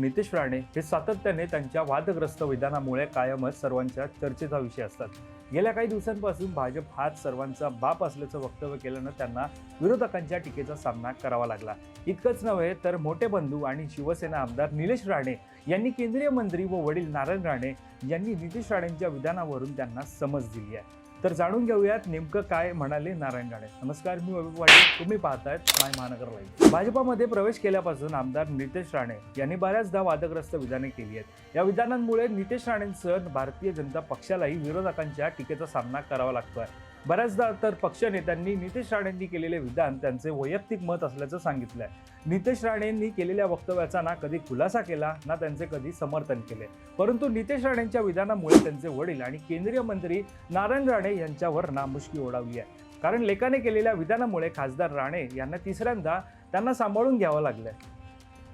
नितेश राणे हे सातत्याने त्यांच्या वादग्रस्त विधानामुळे कायमच सर्वांच्या चर्चेचा विषय असतात. गेल्या काही दिवसांपासून भाजप हाच सर्वांचा बाप असल्याचं वक्तव्य केल्यानं त्यांना विरोधकांच्या टीकेचा सामना करावा लागला. इतकंच नव्हे तर मोठे बंधू आणि शिवसेना आमदार निलेश राणे यांनी केंद्रीय मंत्री व वडील नारायण राणे यांनी नितेश राणेंच्या विधानावरून त्यांना समज दिली आहे. तर जाणून घेऊयात नेमकं काय म्हणाले नारायण राणे नमस्कार मी वैभव पाटील तुम्ही पाहतायत माय महानगर लाईव्ह भाजपामध्ये प्रवेश केल्यापासून आमदार नितेश राणे यांनी बऱ्याचदा वादग्रस्त विधाने केली आहेत. या विधानांमुळे नितेश राणेंसह भारतीय जनता पक्षालाही विरोधकांच्या टीकेचा सामना करावा लागतोय. बऱ्याचदा तर पक्ष नेत्यांनी नितेश राणेंनी केलेले विधान त्यांचे वैयक्तिक मत असल्याचं सांगितलंय. नितेश राणेंनी केलेल्या वक्तव्याचा ना कधी खुलासा केला ना त्यांचे कधी समर्थन केले. परंतु नितेश राणेंच्या विधानामुळे त्यांचे वडील आणि केंद्रीय मंत्री नारायण राणे यांच्यावर नामुष्की ओढावली आहे. कारण लेखाने केलेल्या विधानामुळे खासदार राणे यांना तिसऱ्यांदा त्यांना सांभाळून घ्यावं लागलंय.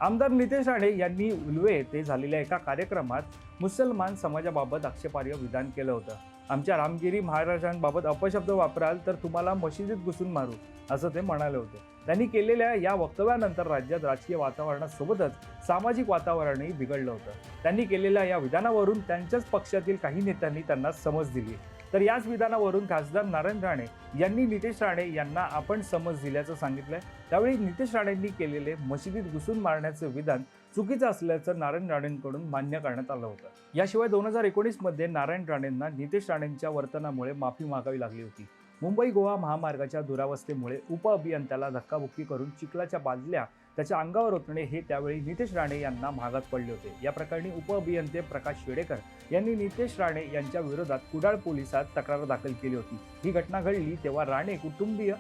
आमदार नितेश राणे यांनी उल्वे येथे झालेल्या एका कार्यक्रमात मुसलमान समाजाबाबत आक्षेपार्ह विधान केलं होतं. आमच्या रामगिरी महाराजांबाबत अपशब्द वापराल तर तुम्हाला मशिदीत घुसून मारू असं ते म्हणाले होते. त्यांनी केलेल्या या वक्तव्यानंतर राज्यात राजकीय वातावरणासोबतच सामाजिक वातावरणही बिघडलं होतं. त्यांनी केलेल्या या विधानावरून त्यांच्याच पक्षातील काही नेत्यांनी त्यांना समज दिली. तर याच विधानावरून खासदार नारायण राणे यांनी नितेश राणे यांना आपण समज दिल्याचं सांगितलंय. त्यावेळी नितेश राणेंनी केलेले मशिदीत घुसून मारण्याचं विधान चुकीचं असल्याचं नारायण राणेंकडून मान्य करण्यात आलं होतं. याशिवाय दोन हजार एकोणीसमध्ये नारायण राणेंना नितेश राणेंच्या वर्तनामुळे माफी मागावी लागली होती. मुंबई गोवा महामार्गाच्या दुरावस्थेमुळे उपअभियंत्याला धक्काबुक्की करून चिखलाच्या बादल्या त्याच्या अंगावर ओतणे हे त्यावेळी नितेश राणे यांना महागात पडले होते. या प्रकरणी उपअभियंते प्रकाश शेडेकर यांनी नितेश राणे यांच्या विरोधात कुडाळ पोलिसात तक्रार दाखल केली होती. ही घटना घडली तेव्हा राणे कुटुंबीय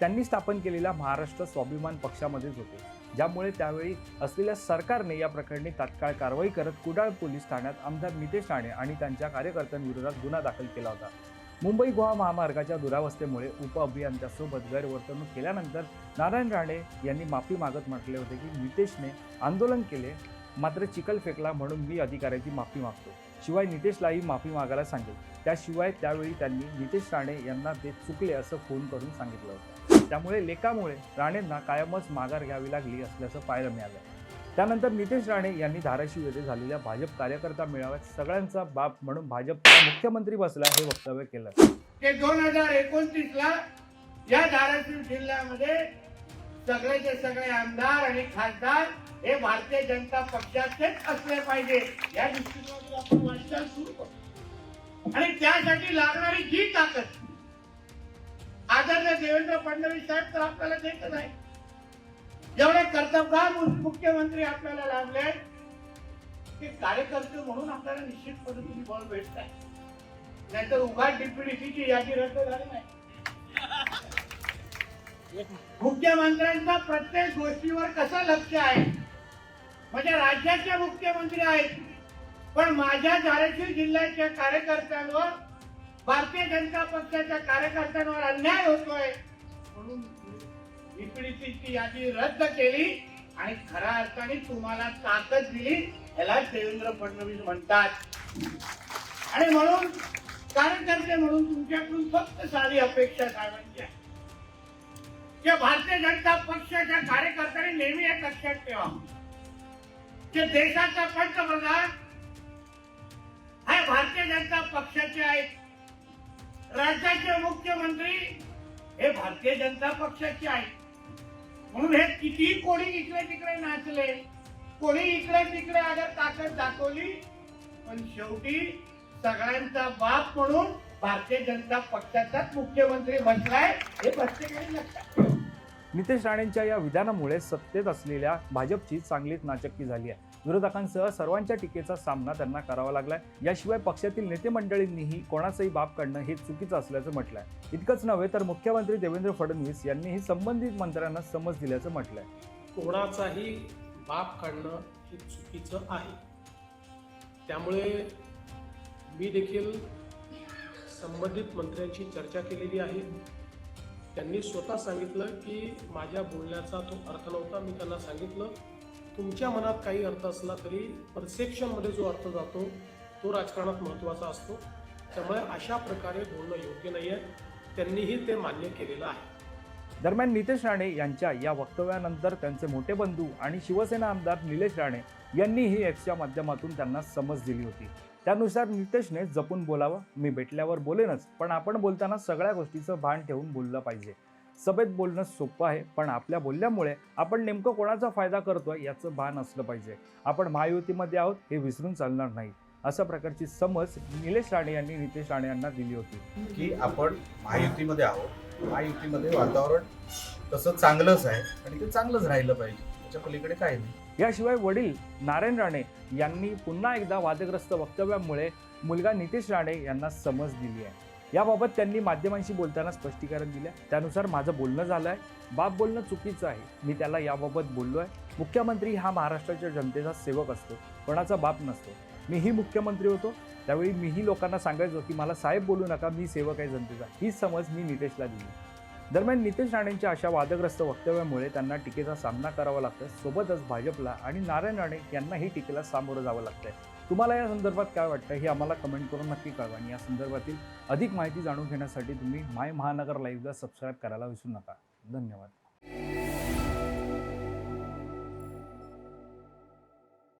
त्यांनी स्थापन केलेल्या महाराष्ट्र स्वाभिमान पक्षामध्येच होते. ज्यामुळे त्यावेळी असलेल्या सरकारने या प्रकरणी तात्काळ कारवाई करत कुडाळ पोलीस ठाण्यात आमदार नितेश राणे आणि त्यांच्या कार्यकर्त्यांविरोधात गुन्हा दाखल केला होता. मुंबई गोवा महामार्गाच्या दुरावस्थेमुळे उपअभियंत्यासोबत गैरवर्तणूक केल्यानंतर नारायण राणे यांनी माफी मागत म्हटले होते की नितेशने आंदोलन केले मात्र चिखल फेकला म्हणून मी अधिकाऱ्याची माफी मागतो. शिवाय नितेशलाही माफी मागायला सांगेल. त्याशिवाय त्यावेळी त्यांनी नितेश राणे यांना ते चुकले असं फोन करून सांगितलं होतं. त्यामुळे लेखामुळे राणेंना कायमच माघार घ्यावी लागली असल्याचं पाहायला मिळालं. त्यानंतर नितेश राणे यांनी धाराशिव येथे झालेल्या भाजप कार्यकर्ता मेळाव्यात सगळ्यांचा बाप म्हणून भाजपचा मुख्यमंत्री बसला हे वक्तव्य केलं. ते दोन हजार एकोणतीस ला या धाराशिव जिल्ह्यामध्ये सगळेचे सगळे आमदार आणि खासदार हे भारतीय जनता पक्षाचेच असले पाहिजे या दृष्टिकोनातून आपण वाटचाल सुरू करतो. आणि त्यासाठी लागणारी जी ताकद आदरणीय देवेंद्र फडणवीस साहेब तर आपल्याला देत नाही. जेवढे कर्तव्यगार मुख्यमंत्री आपल्याला लाभले ते कार्यकर्ते म्हणून आपल्याला निश्चित तुम्ही बळ भेटताय नाहीतर उभा डीपीडीसीची यादी रद्द झाली नाही. मुख्यमंत्र्यांचा प्रत्येक गोष्टीवर कसं लक्ष आहे? म्हणजे राज्याचे मुख्यमंत्री आहेत पण माझ्या धाराशिव जिल्ह्याच्या कार्यकर्त्यांवर भारतीय जनता पक्षाच्या कार्यकर्त्यांवर अन्याय होतोय. म्हणून डीपीडीसीची यादी रद्द केली आणि खऱ्या अर्थाने तुम्हाला ताकद दिली याला देवेंद्र फडणवीस म्हणतात. आणि म्हणून कार्यकर्ते म्हणून तुमच्याकडून फक्त साधी अपेक्षा साहेबांची आहे. भारतीय जनता पक्षाच्या कार्यकर्त्यांनी नेहमी एक लक्षात ठेवा. जे देशाचा पंतप्रधान हे भारतीय जनता पक्षाचे आहेत. राज्याचे मुख्यमंत्री हे भारतीय जनता पक्षाचे आहेत. म्हणून हे किती कोणी इकडे तिकडे नाचले कोणी इकडे तिकडे अगर ताकद दाखवली पण शेवटी सगळ्यांचा बाप म्हणून भारतीय जनता पक्षाचाच मुख्यमंत्री बसलाय हे प्रत्येकाने लक्षात नितेश राणेंच्या या विधानामुळे सत्तेत असलेल्या भाजपची चांगलीच नाचक्की झाली आहे. विरोधकांसह सर्वांच्या टीकेचा सामना त्यांना करावा लागलाय. याशिवाय पक्षातील नेते मंडळींनीही कोणाचाही बाप काढणं हे चुकीचं असल्याचं म्हटलंय. इतकंच नव्हे तर मुख्यमंत्री देवेंद्र फडणवीस यांनीही संबंधित मंत्र्यांना समज दिल्याचं म्हटलंय. कोणाचाही बाप काढणं हे चुकीचं आहे. त्यामुळे मी देखील संबंधित मंत्र्यांशी चर्चा केलेली आहे. त्यांनी स्वतः सांगितलं की माझ्या बोलण्याचा तो अर्थ नव्हता मी त्यांना सांगितलं. तुमच्या मनात काही अर्थ असला तरी परसेप्शनमध्ये जो अर्थ जातो तो राजकारणात महत्त्वाचा असतो. त्यामुळे अशा प्रकारे बोलणं योग्य नाही आहे त्यांनीही ते मान्य केलेलं आहे. दरम्यान नितेश राणे यांच्या या वक्तव्यानंतर त्यांचे मोठे बंधू आणि शिवसेना आमदार निलेश राणे यांनी ही एक्सच्या माध्यमातून त्यांना समज दिली होती. त्यानुसार नितेशने जपून बोलावं मी भेटल्यावर बोलेनच पण आपण बोलताना सगळ्या गोष्टीचं भान ठेवून बोललं पाहिजे. सभेत बोलणं सोपं आहे पण आपल्या बोलल्यामुळे आपण नेमकं कोणाचा फायदा करतोय याचं भान असलं पाहिजे. आपण महायुतीमध्ये आहोत हे विसरून चालणार नाही. अशा प्रकारची समज निलेश राणे यांनी नितेश राणे यांना दिली होती. की आपण महायुतीमध्ये आहोत. महायुतीमध्ये वातावरण तसं चांगलंच आहे आणि ते चांगलंच राहिलं पाहिजे. त्याच्या पलीकडे काही नाही. याशिवाय वडील नारायण राणे यांनी पुन्हा एकदा वादग्रस्त वक्तव्यामुळे मुलगा नितेश राणे यांना समज दिली आहे. याबाबत त्यांनी माध्यमांशी बोलताना स्पष्टीकरण दिलं. त्यानुसार माझं बोलणं झालं आहे बाप बोलणं चुकीचं आहे. मी त्याला याबाबत बोललो आहे मुख्यमंत्री हा महाराष्ट्राच्या जनतेचा सेवक असतो. कोणाचा बाप नसतो. मीही मुख्यमंत्री होतो. त्यावेळी मीही लोकांना सांगायचो की मला साहेब बोलू नका. मी सेवक आहे जनतेचा. ही समज मी नितेशला दिली. दरम्यान नितेश राणेंच्या अशा वादग्रस्त वक्तव्यामुळे त्यांना टीकेचा सामना करावा लागतोय. सोबतच भाजपला आणि नारायण राणे यांनाही टीकेला सामोरं जावं लागतंय. तुम्हाला या संदर्भात काय वाटतं हे आम्हाला कमेंट करून नक्की कळवा आणि या संदर्भातील अधिक माहिती जाणून घेण्यासाठी तुम्ही माय महानगर लाईव्हला सबस्क्राईब करायला विसरू नका. धन्यवाद.